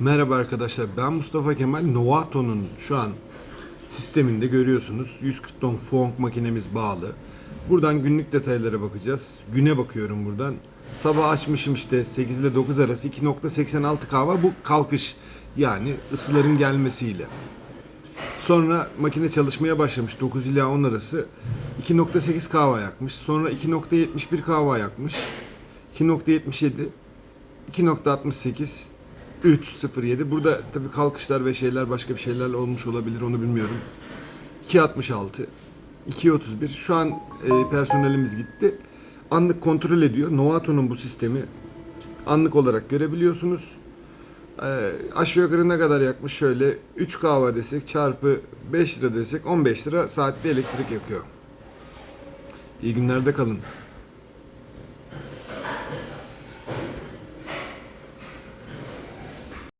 Merhaba arkadaşlar ben Mustafa Kemal Novato'nun şu an sisteminde görüyorsunuz 140 ton Fonk makinemiz bağlı. Buradan günlük detaylara bakacağız. Güne bakıyorum buradan. Sabah açmışım işte 8 ile 9 arası 2.86 kahve bu kalkış yani ısıların gelmesiyle. Sonra makine çalışmaya başlamış 9 ila 10 arası 2.8 kahve yakmış. Sonra 2.71 kahve yakmış. 2.77 2.68 3.07 burada tabii kalkışlar ve şeyler başka bir şeyler olmuş olabilir onu bilmiyorum. 2.66 2.31 şu an e, personelimiz gitti. Anlık kontrol ediyor. Novato'nun bu sistemi anlık olarak görebiliyorsunuz. E, aşağı yukarı ne kadar yakmış şöyle 3 kahve desek çarpı 5 lira desek 15 lira saatte elektrik yakıyor. İyi günlerde kalın.